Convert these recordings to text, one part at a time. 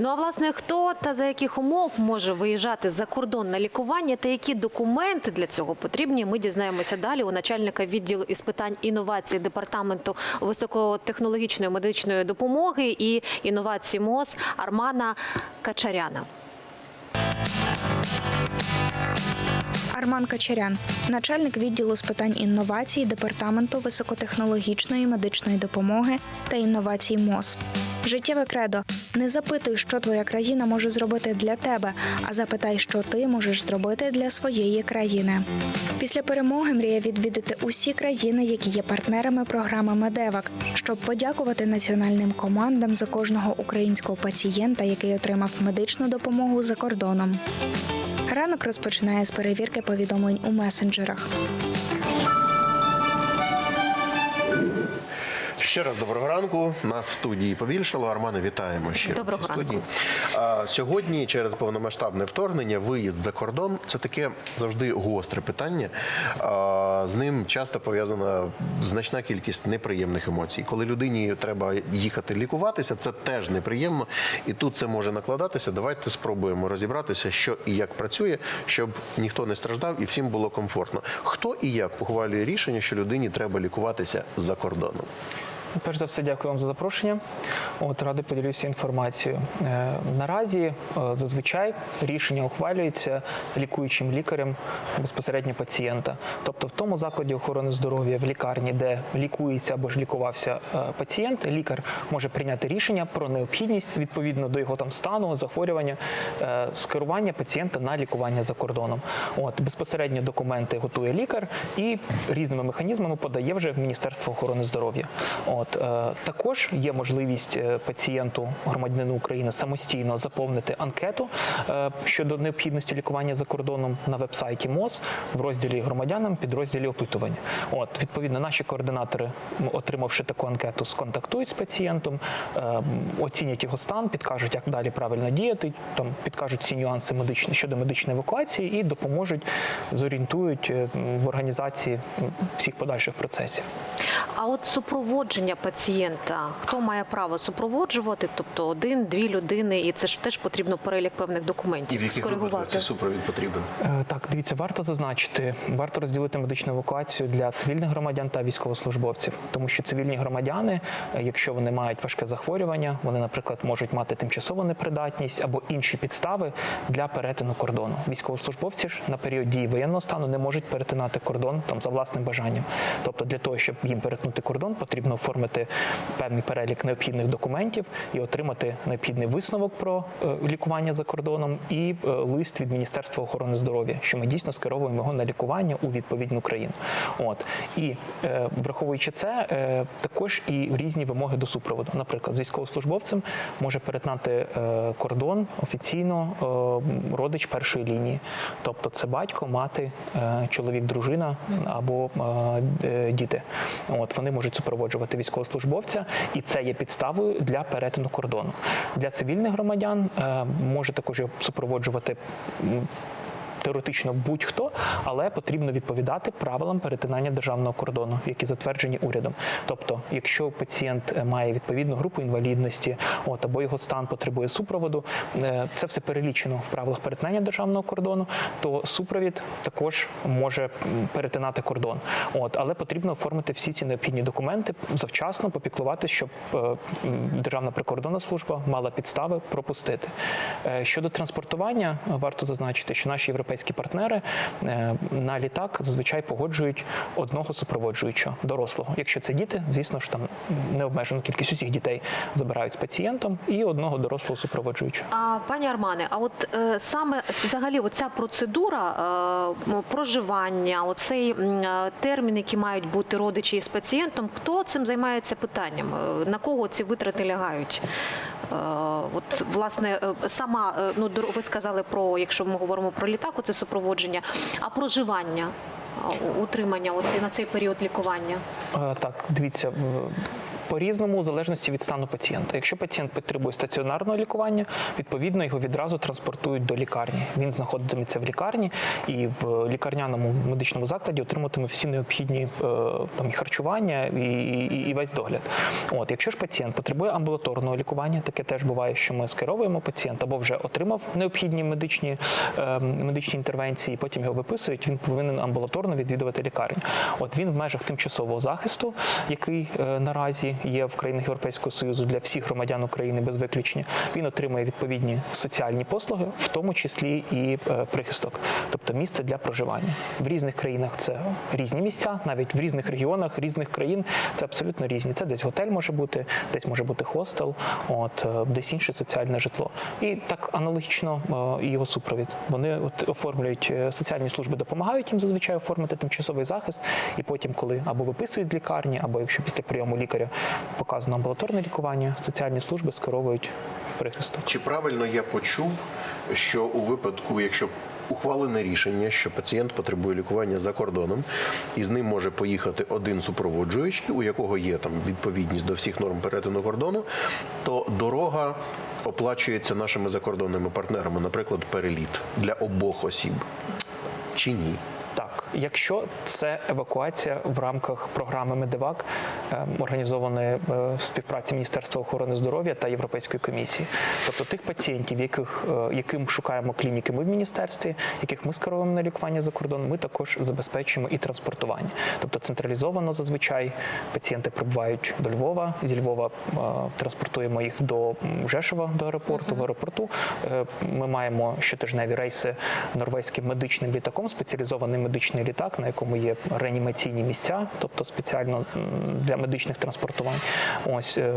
Ну а власне, хто та за яких умов може виїжджати за кордон на лікування та які документи для цього потрібні? Ми дізнаємося далі у начальника відділу із питань інновацій департаменту високотехнологічної медичної допомоги і інновацій МОЗ Армана Качаряна. Арман Качарян, начальник відділу з питань інновацій департаменту високотехнологічної медичної допомоги та інновацій МОЗ. Життєве кредо не запитуй, що твоя країна може зробити для тебе, а запитай, що ти можеш зробити для своєї країни. Після перемоги мріє відвідати усі країни, які є партнерами програми Медевак, щоб подякувати національним командам за кожного українського пацієнта, який отримав медичну допомогу за кордоном. Ранок розпочинає з перевірки повідомлень у месенджерах. Ще раз доброго ранку. Нас в студії побільшало. Армане, вітаємо ще Доброго в цій студії. А, сьогодні, через повномасштабне вторгнення, виїзд за кордон це таке завжди гостре питання. А, з ним часто пов'язана значна кількість неприємних емоцій. Коли людині треба їхати лікуватися, це теж неприємно, і тут це може накладатися. Давайте спробуємо розібратися, що і як працює, щоб ніхто не страждав і всім було комфортно. Хто і як ухвалює рішення, що людині треба лікуватися за кордоном? Перш за все, дякую вам за запрошення. От радий поділюся інформацією. Е, наразі е, зазвичай рішення ухвалюється лікуючим лікарем безпосередньо пацієнта. Тобто, в тому закладі охорони здоров'я в лікарні, де лікується або ж лікувався е, пацієнт, лікар може прийняти рішення про необхідність відповідно до його там стану, захворювання, е, скерування пацієнта на лікування за кордоном. От безпосередньо документи готує лікар і різними механізмами подає вже в Міністерство охорони здоров'я. От е, також є можливість е, пацієнту, громадянину України самостійно заповнити анкету е, щодо необхідності лікування за кордоном на вебсайті МОЗ в розділі громадянам, підрозділі опитування. От відповідно, наші координатори, отримавши таку анкету, сконтактують з пацієнтом, оцінять його стан, підкажуть, як далі правильно діяти, там підкажуть всі нюанси медичні щодо медичної евакуації і допоможуть, зорієнтують в організації всіх подальших процесів. А от супроводження пацієнта, хто має право супроводжувати? Тобто один-дві людини, і це ж теж потрібно перелік певних документів І в яких випадках цей супровід потрібен? Е, Так, дивіться, варто зазначити, варто розділити медичну евакуацію для цивільних громадян та військовослужбовців, тому що цивільні громадяни, е, якщо вони мають важке захворювання, вони, наприклад, можуть мати тимчасову непридатність або інші підстави для перетину кордону. Військовослужбовці ж на період дії воєнного стану не можуть перетинати кордон там за власним бажанням. Тобто, для того, щоб їм перетнути кордон, потрібно оформити певний перелік необхідних документів і отримати необхідний висновок про е, лікування за кордоном і е, лист від Міністерства охорони здоров'я, що ми дійсно скеровуємо його на лікування у відповідну країну. От і е, враховуючи це, також і різні вимоги до супроводу. Наприклад, з військовослужбовцем може перетнати кордон офіційно родич першої лінії, тобто це батько, мати, чоловік, дружина або діти. От вони можуть супроводжувати військовослужбовця, і це є підставою для перетину кордону. Для цивільних громадян е, може також супроводжувати. Теоретично будь-хто, але потрібно відповідати правилам перетинання державного кордону, які затверджені урядом. Тобто, якщо пацієнт е, має відповідну групу інвалідності, от або його стан потребує супроводу, е, це все перелічено в правилах перетинання державного кордону, то супровід також може перетинати кордон. От, але потрібно оформити всі ці необхідні документи завчасно, попіклуватися, щоб е, Державна прикордонна служба мала підстави пропустити. Щодо транспортування, варто зазначити, що наші європейські партнери е, на літак зазвичай погоджують одного супроводжуючого дорослого. Якщо це діти, звісно ж там необмежену кількість усіх дітей забирають з пацієнтом і одного дорослого супроводжуючого. А пані Армане, а от е, саме взагалі оця процедура е, проживання, оцей е, термін, який мають бути родичі із пацієнтом, хто цим займається питанням? Е, На кого ці витрати лягають? Е, от власне е, сама ну ви сказали про, якщо ми говоримо про літак, це супроводження, а проживання, е, утримання оці на цей період лікування. Е, Так, дивіться. В- По-різному, в залежності від стану пацієнта. Якщо пацієнт потребує стаціонарного лікування, відповідно його відразу транспортують до лікарні. Він знаходитиметься в лікарні і в лікарняному медичному закладі отриматиме всі необхідні е, там і харчування і, і, і весь догляд. От, якщо ж пацієнт потребує амбулаторного лікування, таке теж буває, що ми скеровуємо пацієнта або вже отримав необхідні медичні, е, медичні інтервенції, потім його виписують. Він повинен амбулаторно відвідувати лікарню. От він в межах тимчасового захисту, який е, наразі є в країнах Європейського Союзу для всіх громадян України без виключення, він отримує відповідні соціальні послуги, в тому числі і е, прихисток, тобто місце для проживання. В різних країнах це різні місця, навіть в різних регіонах різних країн це абсолютно різні. Це десь готель може бути, десь може бути хостел, от е, десь інше соціальне житло. І так аналогічно е, і його супровід. Вони от оформлюють соціальні служби, допомагають їм зазвичай оформити тимчасовий захист, і потім, коли або виписують з лікарні, або якщо після прийому лікаря показано амбулаторне лікування, соціальні служби скеровують в прихисток. Чи правильно я почув, що у випадку, якщо ухвалене рішення, що пацієнт потребує лікування за кордоном, і з ним може поїхати один супроводжуючий, у якого є там відповідність до всіх норм перетину кордону, то дорога оплачується нашими закордонними партнерами, наприклад, переліт для обох осіб. Чи ні? Якщо це евакуація в рамках програми Медивак, е, організованої е, в співпраці Міністерства охорони здоров'я та Європейської комісії, тобто тих пацієнтів, яких е, яким шукаємо клініки, ми в міністерстві, яких ми скеровуємо на лікування за кордон, ми також забезпечуємо і транспортування. Тобто централізовано зазвичай пацієнти прибувають до Львова, зі Львова е, транспортуємо їх до Жешова, до аеропорту. В аеропорту ми маємо щотижневі рейси норвезьким медичним літаком, спеціалізований медичний літак, на якому є реанімаційні місця, тобто спеціально для медичних транспортувань. Ось е,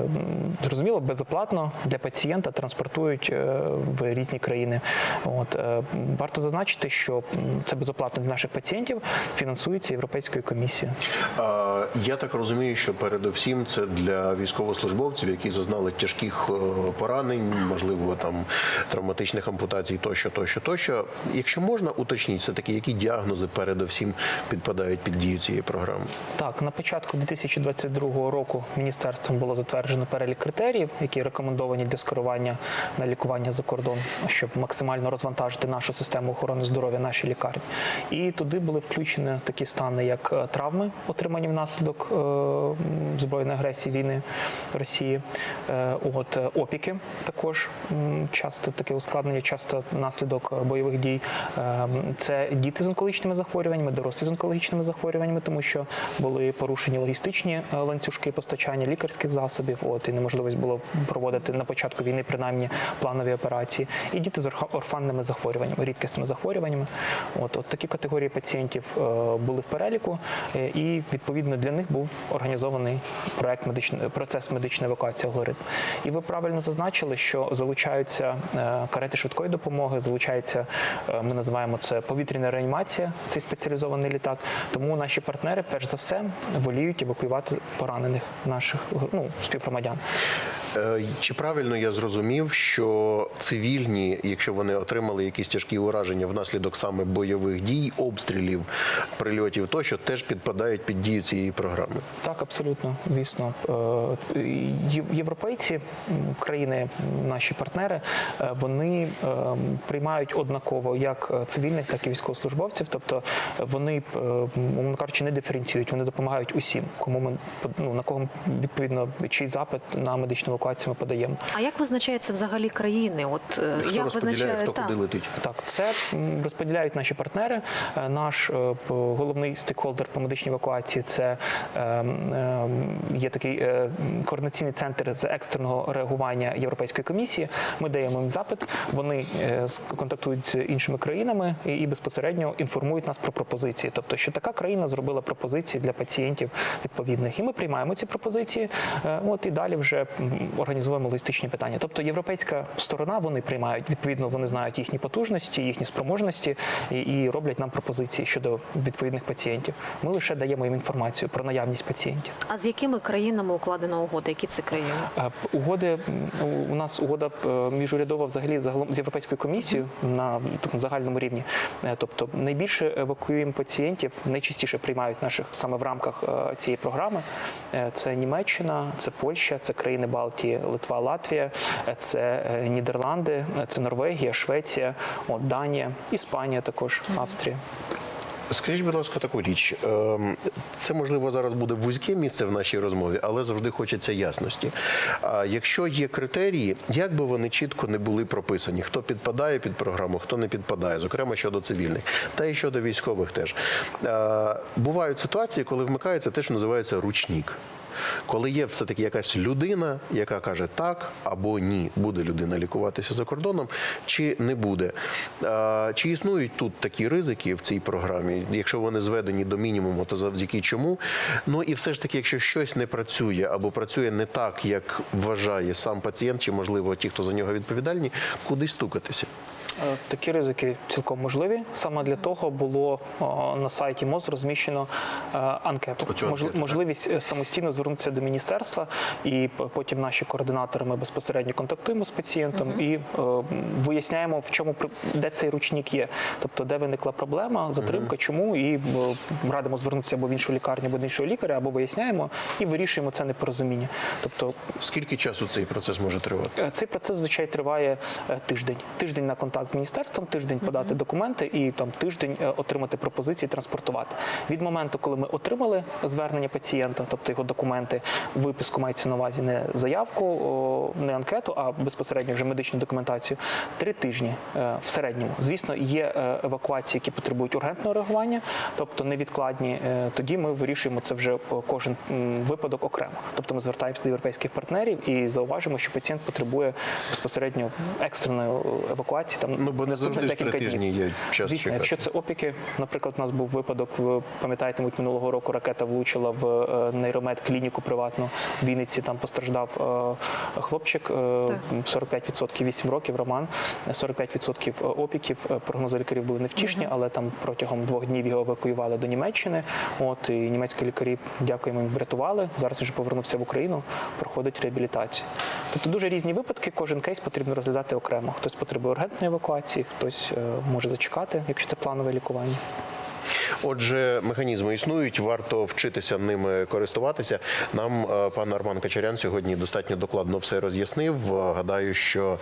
зрозуміло, безоплатно для пацієнта транспортують е, в різні країни. От е, варто зазначити, що це безоплатно для наших пацієнтів фінансується Європейською комісією. Я так розумію, що передовсім це для військовослужбовців, які зазнали тяжких поранень, можливо, там травматичних ампутацій, тощо, тощо, тощо. Якщо можна уточніть, все таки, які діагнози передовсім підпадають під дію цієї програми? Так, на початку 2022 року міністерством було затверджено перелік критеріїв, які рекомендовані для скерування на лікування за кордон, щоб максимально розвантажити нашу систему охорони здоров'я, наші лікарні. І туди були включені такі стани, як е, травми, отримані внаслідок е, збройної агресії війни Росії, е, от опіки також часто таке ускладнення, часто наслідок бойових дій. Це діти з онкологічними захворюваннями, дорослі з онкологічними захворюваннями, тому що були порушені логістичні е, ланцюжки постачання лікарських засобів. От і неможливість було проводити на початку війни принаймні планові операції. І діти з орфанними захворюваннями, рідкісними захворюваннями. От, от такі категорії пацієнтів е, були в переліку, е, і відповідно для них був організований проект медичної процес медичної евакуації алгоритм. І ви правильно зазначили, що залучаються карети швидкої допомоги, залучається, е, ми називаємо це повітряна реанімація, цей спеціалізований літак. Тому наші партнери, перш за все, воліють евакуювати поранених наших ну, співгромадян. Е, Чи правильно я зрозумів, що цивільні, якщо вони отримали якісь тяжкі ураження внаслідок саме бойових дій, обстрілів, прильотів, тощо теж підпадають під дію цієї програми? Так, абсолютно, звісно. Е, Європейці, країни, наші партнери, е, вони е, приймають однаково як цивільних, так і військовослужбовців. Тобто вони, е, мовно кажучи, не диференціюють, вони допомагають усім, кому ми ну, на кого відповідно чий запит на медичну евакуацію ми подаємо. А як визначаються взагалі країни? От е, Хто як розподіляє, хто так. куди летить? Так, це розподіляють наші партнери. Е, Наш е, головний стейкхолдер по медичній евакуації це е, е, є такий е, координаційний центр з екстреного реагування Європейської комісії. Ми даємо їм запит. Вони е, з- контактують з іншими країнами і, і безпосередньо інформують нас про пропозиції. Тобто, що така країна зробила пропозиції для пацієнтів відповідних, і ми приймаємо ці пропозиції. Е, От і далі вже м, організовуємо логістичні питання. Тобто європейська сторона вони приймають відповідно, вони знають їхні потужності, їхні спроможності і, і роблять нам пропозиції щодо відповідних пацієнтів. Ми лише даємо їм інформацію про наявність пацієнтів. А з якими країнами укладена угода? Які це країни? Е, Угоди у- нас угода е, міжурядова взагалі загалом з європейською комісією на такому загальному рівні. Е, Тобто найбільше евакуюємо пацієнтів, найчастіше приймають наших саме в рамках цієї програми. Це Німеччина, це Польща, це країни Балтії, Литва, Латвія, це е, Нідерланди, це Норвегія, Швеція, от, Данія, Іспанія також, Австрія. Скажіть, будь ласка, таку річ. Ем, Це можливо зараз буде вузьке місце в нашій розмові, але завжди хочеться ясності. А якщо є критерії, як би вони чітко не були прописані, хто підпадає під програму, хто не підпадає, зокрема щодо цивільних, та і щодо військових теж Е, бувають ситуації, коли вмикається те, що називається ручник. Коли є все-таки якась людина, яка каже так або ні, буде людина лікуватися за кордоном, чи не буде. Чи існують тут такі ризики в цій програмі? Якщо вони зведені до мінімуму, то завдяки чому? Ну і все ж таки, якщо щось не працює або працює не так, як вважає сам пацієнт, чи можливо ті, хто за нього відповідальні, куди стукатися? Е, Такі ризики цілком можливі. Саме для того було на сайті МОЗ розміщено е, анкету. Можливість е, самостійно звернутися до міністерства, і потім наші координатори ми безпосередньо контактуємо з пацієнтом і е, виясняємо, в чому де цей ручник є. Тобто, де виникла проблема, затримка, чому, і е, радимо звернутися або в іншу лікарню, або до іншого лікаря, або виясняємо і вирішуємо це непорозуміння. Тобто Скільки часу цей процес може тривати? Е, Цей процес зазвичай триває е, тиждень. Тиждень на контакт з міністерством, тиждень подати документи і там тиждень е, отримати пропозиції, транспортувати. Від моменту, коли ми отримали звернення пацієнта, тобто його документи, виписку мається на увазі не заявку, не анкету, а безпосередньо вже медичну документацію. Три тижні е, в середньому. Звісно, є е, евакуації, які потребують ургентного реагування, тобто невідкладні. Тоді ми вирішуємо це вже кожен випадок окремо. Тобто ми звертаємося до європейських партнерів і зауважимо, що пацієнт потребує безпосередньо екстреної евакуації. Там Ну бо не завжди ж три декілька тижні днів. є час Звісно, чекати. якщо це опіки, наприклад, у нас був випадок, ви пам'ятаєте, минулого року ракета влучила в е, нейромед клініку приватну в Вінниці. Там постраждав е, хлопчик, е, 45%, 8 років, Роман, 45% опіків. Е, Прогнози лікарів були невтішні, але там протягом двох днів його евакуювали до Німеччини. От і німецькі лікарі, дякуємо, врятували. Зараз він вже повернувся в Україну, проходить реабілітацію. Тобто дуже різні випадки, кожен кейс потрібно розглядати окремо. Хтось потребує ургентної евакуації, хтось е, може зачекати, якщо це планове лікування. Отже, механізми існують, варто вчитися ними користуватися. Нам е, пан Арман Качарян сьогодні достатньо докладно все роз'яснив. Е, Гадаю, що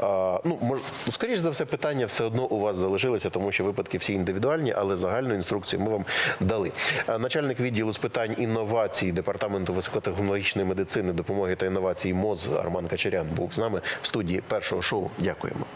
е, ну мож, скоріш за все, питання все одно у вас залишилися, тому що випадки всі індивідуальні, але загальну інструкцію ми вам дали. Начальник відділу з питань інновацій департаменту високотехнологічної медицини, допомоги та інновацій МОЗ Арман Качарян був з нами в студії першого шоу. Дякуємо.